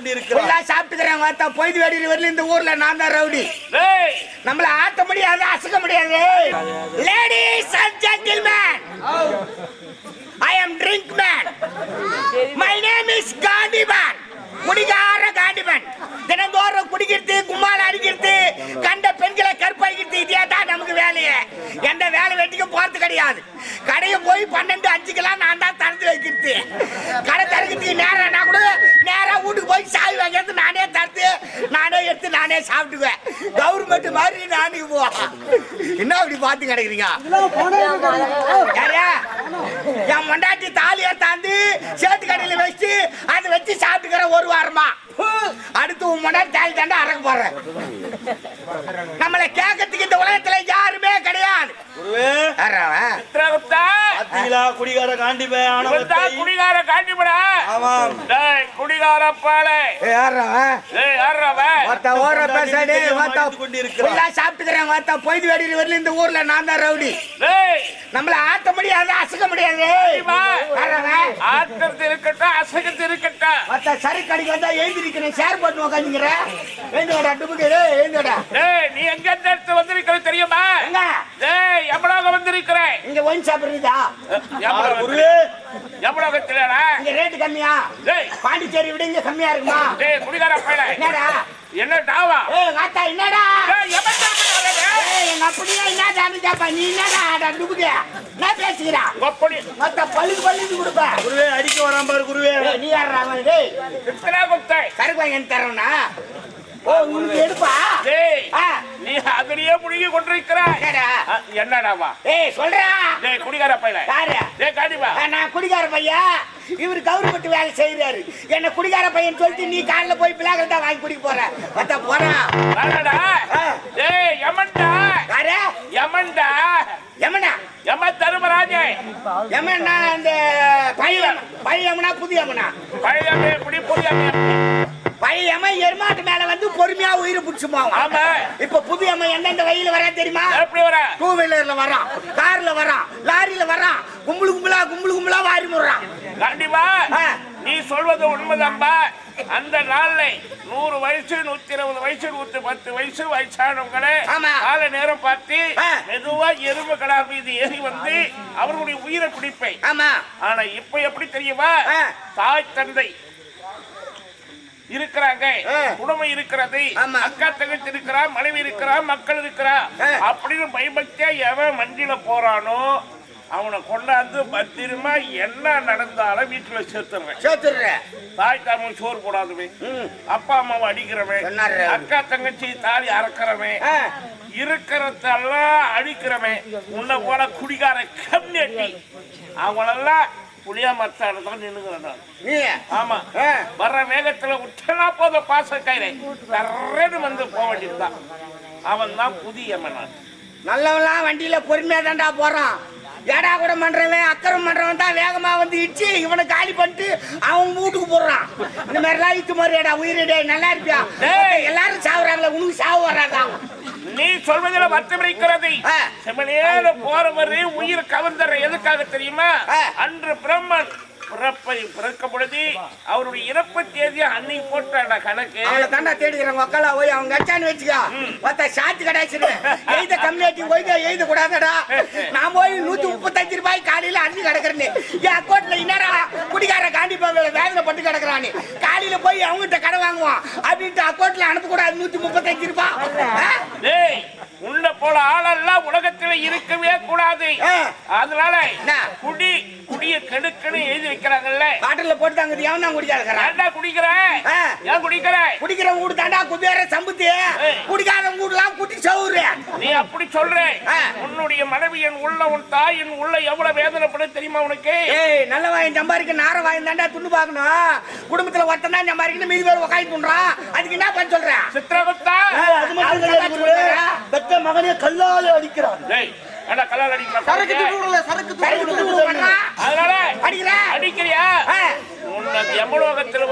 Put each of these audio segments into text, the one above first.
கொண்டிருக்கிறார். சாப்பிட்டுக்கிறேன் ஒருத்த பொய்து வெடிக்கிற வரல இந்த ஊர்ல நான் தான் ரவுடி. நம்மள ஆட்ட முடியாது அசக்க முடியாது. Ladies and gentlemen I am drink man my name is குடிகார காண்டிமேன் தினந்தோறும் குடிக்கிறது கும்மால அடிக்கிறது கண்ட பெண்களை கற்பாய்க்கிறது இதே தான் நமக்கு வேலையே. எந்த வேலை வெட்டிக்கும் போறது கிடையாது. கடையை போய் பன்னெண்டு அஞ்சுக்கெல்லாம் நான் தான் திறந்து வைக்கிறது. கடை திறக்கிறதுக்கு நேரம்னா கூட வீட்டுக்கு போய் சாவி வாங்கிறது நானே தடுத்து நானே எடுத்து நானே சாப்பிட்டுக்குவேன். கவர்மெண்ட் மாதிரி நானே போ என்ன அப்படி பார்த்து கிடைக்கிறீங்க? என் மண்டாட்டி தாலியை தாந்து சேத்து கடையில வச்சு அதை வச்சு சாப்பிட்டுக்கிற ஒரு வாரமா? அடுத்து உன் மண்டாட்டி தாலி தாண்டா அறக்க போறேன் நம்மளை கேட்கறதுக்கு இந்த உலகத்துல யாருமே கிடையாது. குடிகார ஆணவத்தை குடிகார காண்டிபடா ஆமாம். டேய் குடிகார பாலே. ஏய், யாரா அவன்? டேய் யாரா அவன் ஒருத்த ஓர பேசாடே. ஃபுல்லா சாப்பிட்டுக்கிறேன் வரல இந்த ஊர்ல நான் தான் ரவுடி. டேய். நம்மள ஆட்ட முடியாது அசக்க முடியாது? ஆட்டத்து இருக்கட்டும் அசகத்து இருக்கட்டும். மத்த சரி கடைக்கு வந்தா எழுதி நிக்கிறேன். ஷேர் போட்டு உட்காந்துங்கிற எழுந்துடா டுபுக்கு எழுந்துடா டேய் நீ எங்க இருந்து எடுத்து வந்திருக்கிற தெரியுமா? எங்க? டேய் எவ்வளவு வந்திருக்கிறேன் இங்க ஒயின் சாப்பிடுறதா ஆ, குருவே. எவ்வளவுத்திலடா இங்க ரேட் கம்மியா? டேய். பாண்டிச்சேரி விட இங்க கம்மியா இருக்குமா? டேய் குடிகார பையல என்னடா? என்ன டாவா? ஏய் காத்தா என்னடா? டேய் எவன் ஏய் எங்க அப்படியே என்னடா கேப்பா நீ என்னடா அட டுபுக்கு? நான் பேசுகிறா? கொப்படி மத்த பல்லுக்கு பல்லுக்கு கொடுப்ப. குருவே அடிக்க பாரு குருவே. ஏய், நீ யாரா அவன்? டேய். சித்திரகுப்தை கருப்பா என் தரவனா ஓ உனக்கு எடுப்பா? டேய் நீ அதிலேயே முழுகி கொண்டிருக்கிறாய். என்னடா? அ, என்னடாவா ஏய் சொல்றா. டேய் குடிகார பையல யாரு? டேய் காண்டிபா ஆ, நான் குடிகார பையன் இவர் கவர்மெண்ட் வேலை செய்யறாரு என்ன குடிகார பையன் சொல்லிட்டு நீ காலைல போய் தான் வாங்கி குடிக்க போற. மத்த போறா. வாடா. டேய் யமன்டா. யாரு? யமன்டா. யமனா? யம தர்மராஜே. யமனா அந்த யம- பழைய யமனா புது யமனா? பழையமே புடி புடியமே பழைய யமன் எருமாட்டு மேல வந்து பொறுமையா உயிரை பிடிச்சு போவான் ஆமா. இப்ப புது யமன் எந்தெந்த வழியில வரா தெரியுமா? எப்படி வர? டூ வீலர்ல வரான் கார்ல வரான் லாரியில வரான் கும்பலு கும்பலா கும்பலு கும்பலா வாரி முடுறான். காண்டிபா ஆ. நீ சொல்வது உண்மைதான்பா. அந்த நாள்ல நூறு வயசு நூத்தி இருபது வயசு நூத்தி பத்து வயசு வயசானவங்களே. கால நேரம் பார்த்து. மெதுவா எறும்பு கடா மீது ஏறி வந்து அவர்களுடைய உயிரை பிடிப்பேன் ஆனா இப்ப எப்படி தெரியுமா. தாய் தந்தை இருக்கிறாங்க. குடும்பம் இருக்கிறது. அக்கா தங்கச்சி இருக்கிறா மனைவி இருக்கிறா மக்கள் இருக்கிறா. அப்படின்னு பயபக்தியா எவன் மண்டியில போறானோ அவனை கொண்டாந்து பத்திரமா என்ன நடந்தாலும் வீட்டுல சேர்த்துறேன் சேர்த்துடுற தாய் தாமன் சோறு போடாதவன். அப்பா அம்மாவை அடிக்கிறவன். அக்கா தங்கச்சி தாலி அறக்கிறவன். இருக்கிறதெல்லாம் அழிக்கிறவன் உன்னை போல குடிகார கம்யூனிட்டி அவங்களெல்லாம் புளியா மரத்தாடு தான் நின்னுக்கிறேன் நான். நீ? ஆமா. வர்ற வேகத்துல விட்டனா போதும் பாச கயிறை தர்றன்னு வந்து போக வேண்டியதுதான் அவன் தான் புதிய மன்னன் நல்லவன்லாம் வண்டியில பொறுமையா தான்டா போறான். ஏடா கூட பண்றவன் அக்கறம் பண்றவன் தான் வேகமா வந்து இடிச்சு இவனை காலி பண்ணிட்டு அவன் வீட்டுக்கு போடுறான் இந்த மாதிரிலாம் இத்து மாதிரிடா உயிரிடே நல்லா இருப்பியா. எல்லாரும் சாவுறாங்களே உனக்கு சாவு வராதா? நீ சொல்வதில் வருத்தம் இருக்கிறது. செமனேல போறவர் உயிர் கவர்ந்தற எதுக்காக தெரியுமா. அன்று பிரம்மன் பிறப்பை பிறக்க பொழுது அவருடைய இறப்பு தேதியை அன்னைக்கு போட்டாடா கணக்கு. அவனை தாண்டா தேடிக்கிறாங்க மக்களா போய் அவங்க அச்சான்னு வச்சுக்கோ. மத்த சாத்தி கடாச்சிருவேன் எழுத கம்யூனிட்டி போய் எழுத கூடாதடா. நான் போய் நூத்தி முப்பத்தஞ்சு ரூபாய் காலையில அள்ளி கிடக்குறேன்னு. என் அக்கௌண்ட்ல என்னடா குடிகார காண்டிப்பா வேதனை பட்டு கிடக்குறான்னு. காலையில போய் அவங்ககிட்ட கடை வாங்குவான். அப்படின்ட்டு அக்கௌண்ட்ல அனுப்பக்கூடாது நூத்தி முப்பத்தஞ்சு ரூபாய். உன்னை போல ஆளெல்லாம் உலகத்துல இருக்கவே கூடாது. அதனால என்ன? குடி. குடிய எழுதி வைக்கிறாங்கல்ல. பாட்டில போட்டு தாங்க எவன் தான் குடிக்காத இருக்கிறான் ஏன்டா குடிக்கிற? ஆ. ஏன் குடிக்கிற? குடிக்கிற வீடு தாண்டா குபேர சம்புத்தி. குடிக்காத வீடுலாம் குட்டி சவுறு. நீ அப்படி சொல்ற. உன்னுடைய மனைவி என் உள்ள உன் தாய் என் உள்ள எவ்வளவு வேதனைப்படும் தெரியுமா உனக்கு? ஏய் நல்ல வாயம் சம்பாதிக்க நார வாயம் தாண்டா துண்டு பார்க்கணும். குடும்பத்துல ஒருத்தன் தான் சம்பாதிக்கணும் மீதி பேர் உக்காந்து துண்டுறான். அதுக்கு என்ன பண்ண சொல்றேன் சித்திரகுப்தா அது மட்டும் பெத்த மகனே கல்லாலே அடிக்கிறான். ஏன்டா கல்லால் விடல, சரக்கு துட்டு சரக்கு பண்றான். அதனால அடிக்கிறியா. உன்னை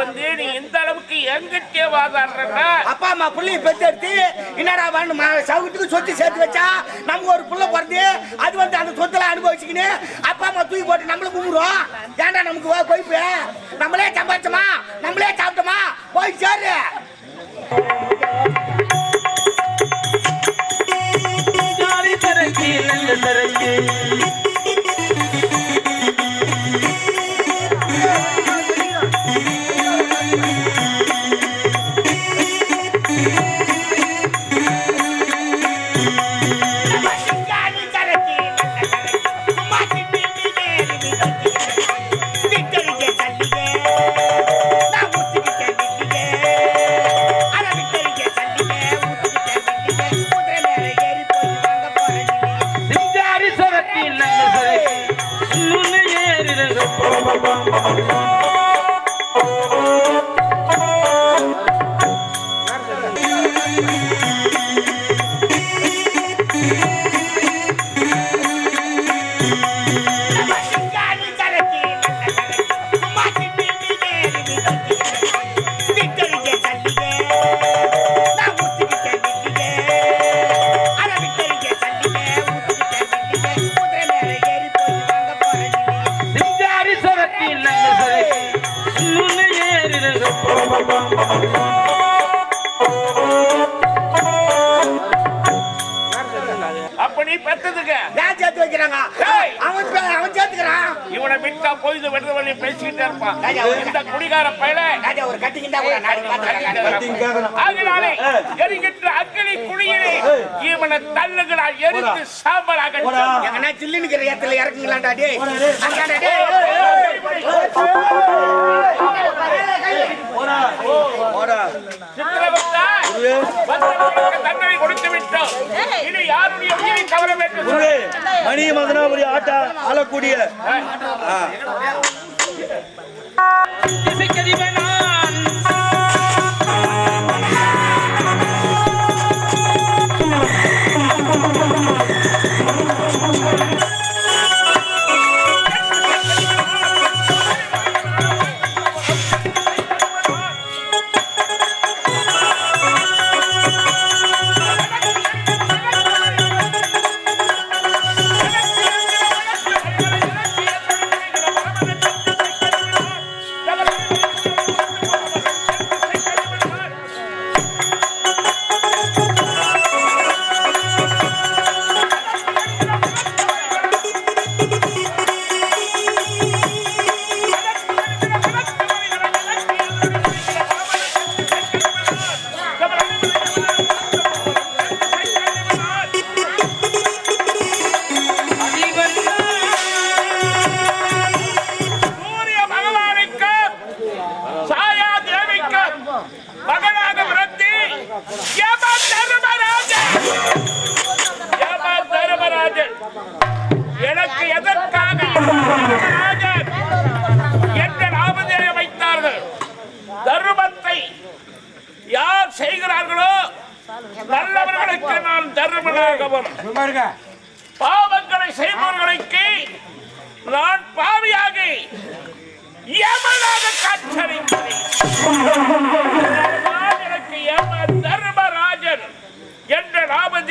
வந்து நீ இந்த அளவுக்கு எங்கிட்டே வாதாடுறா அப்பா அம்மா புள்ளைய பெத்தெடுத்து என்னடா பண்ணு? சவுட்டுக்கு சொத்து சேர்த்து வச்சா நமக்கு ஒரு புள்ள பிறந்து அது வந்து அந்த சொத்துல அனுபவிச்சுக்கின்னு அப்பா அம்மா தூக்கி போட்டு நம்மள கும்பிடுறோம். ஏன்டா நமக்கு கொய்ப்பு நம்மளே சம்பாதிச்சோமா நம்மளே சாப்பிட்டோமா? போய் சேரு. ஏறிடுங்க சிங்காரி இருப்பான். இந்த குடிகார பயல. ஒரு ஆகினாலே எரிகின்ற அக்கினி குழியிலே இவனை தள்ளுகிறான் எரித்து சாம்பலாக எங்கன்னா சில்லுனுக்கிற இடத்துல இறக்குங்களாண்டா வந்தவர்களுக்கு தண்டனை கொடுத்து விட்டோம். இனி யாருடைய உயிரை கவர வேண்டும் மணி மதனாபுரி ஆட்ட ஆளக்கூடிய. இசைக்கதிவனான் தர்மராஜன் எனக்கு எதற்காக என்ற நாமதேய வைத்தார்கள்? தர்மத்தை யார் செய்கிறார்களோ நல்லவர்களுக்கு நான் தர்மனாகவும் பாவங்களை செய்பவர்களுக்கு நான் பாவியாக யமனாக காட்சறிக்கிறேன்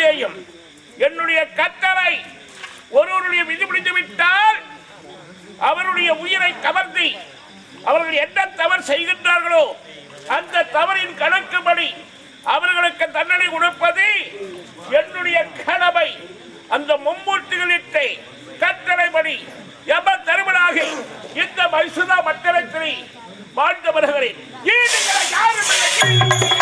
நாமதேயம் என்னுடைய கத்தரை ஒருவருடைய விதி முடிந்து விட்டால் அவருடைய உயிரை கவர்ந்து அவர்கள் என்ன தவறு செய்கின்றார்களோ அந்த தவறின் கணக்குப்படி அவர்களுக்கு தண்டனை கொடுப்பது என்னுடைய கடமை அந்த மும்மூர்த்திகளிட்டு கட்டளைப்படி எம தருமனாக இந்த மைசுதா மண்டலத்தில் வாழ்ந்து வருகிறேன் ஈடுகளை யாரும் இல்லை.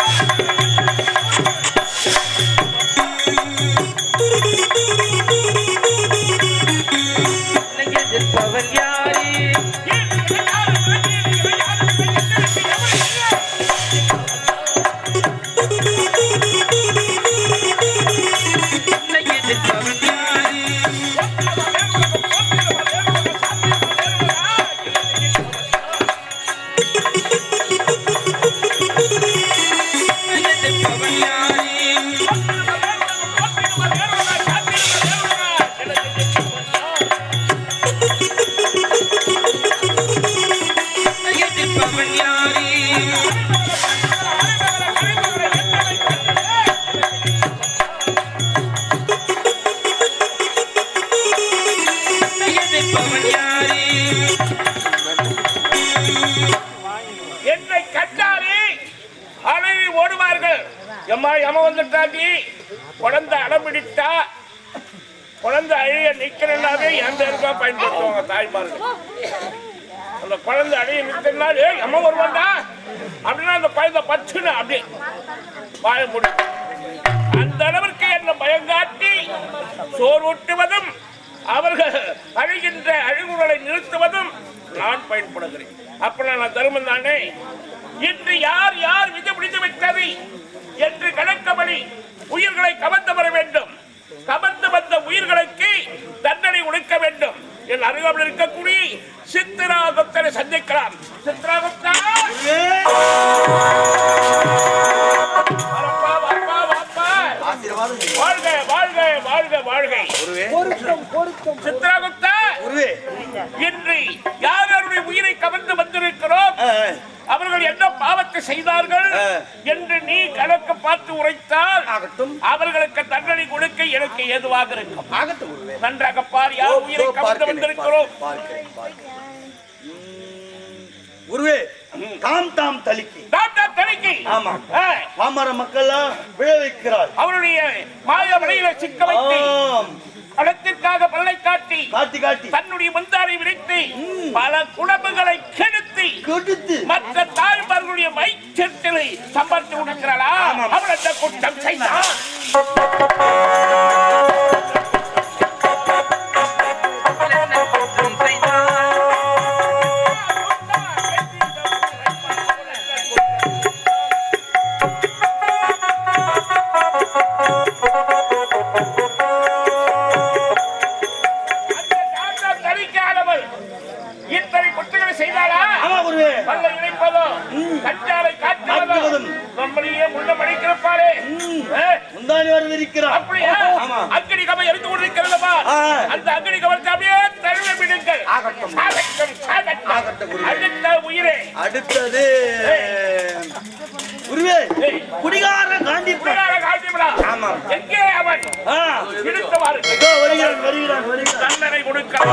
எம்மா எம வந்துட்டாண்டி குழந்தை அடம்பிடித்தா குழந்தை அழிய நிக்கிறனாவே எந்த இருக்கா பயன்படுத்துவாங்க தாய்மார்கள்? அந்த குழந்தை அழிய நிற்கிறனா நம்ம வருவாண்டா அப்படின்னா அந்த குழந்தை பச்சுன்னு அப்படியே வாழ முடியும் அந்த அளவிற்கு என்ன பயங்காட்டி சோர்வூட்டுவதும் அவர்கள் அழுகின்ற அழுகுகளை நிறுத்துவதும் நான் பயன்படுகிறேன். அப்ப நான் தருமம் தானே? இன்று யார் யார் விதை பிடித்து விட்டது என்று கணக்கபடி உயிர்களை கவர்ந்து வர வேண்டும். கவர்ந்து வந்த உயிர்களுக்கு தண்டனை உழைக்க வேண்டும். என் அருகாமல் இருக்கக்கூடிய சித்திரா குப்தரை சந்திக்கலாம். வாழ்க வாழ்க வாழ்க வாழ்க! சித்ராகுப்தா குருவே இன்று யார் யாருடைய உயிரை கவர்ந்து வந்திருக்கிறோம்? அவர்கள் என்ன பாவத்தை செய்தார்கள். என்று நீ கணக்கு பார்த்து உரைத்தால் ஆகட்டும். அவர்களுக்கு தண்டனை கொடுக்க எனக்கு ஏதுவாக இருக்கும். ஆகட்டும் நன்றாக பார் யார் உயிரை கவர்ந்து வந்திருக்கிறோம். குருவே தாம் தாம் தலிக்கு. டாக்டா தணிக்கை ஆமா. ஆ, பாமர மக்கள்லாம் விழ வைக்கிறாள் அவருடைய மாய வழியில சிக்க வைத்து ஆம். பணத்திற்காக பல்லை காட்டி காட்டி காட்டி. தன்னுடைய முந்தாரை விரித்து பல குழம்புகளை கெடுத்து கொடுத்து. மற்ற தாய்மார்களுடைய வயிற்றலை சம்பாதித்து கொடுக்கிறாளா அவள் அந்த குற்றம் செய்தார் முந்தானி வரவிருக்கிறார் அப்படியா? ஆமா. அக்கடி கவை எரிந்து கொண்டிருக்கிறதா. அந்த அக்கடி கவலத்தை அப்படியே தழுவி விடுங்கள். அடுத்த உயிரே. அடுத்தது குருவே குடிகார காந்தி குடிகார காட்டிவிடா ஆமா. எங்கே அவன்? வருகிறான் வருகிறான் வருகிறான். தண்டனை கொடுக்கிறான்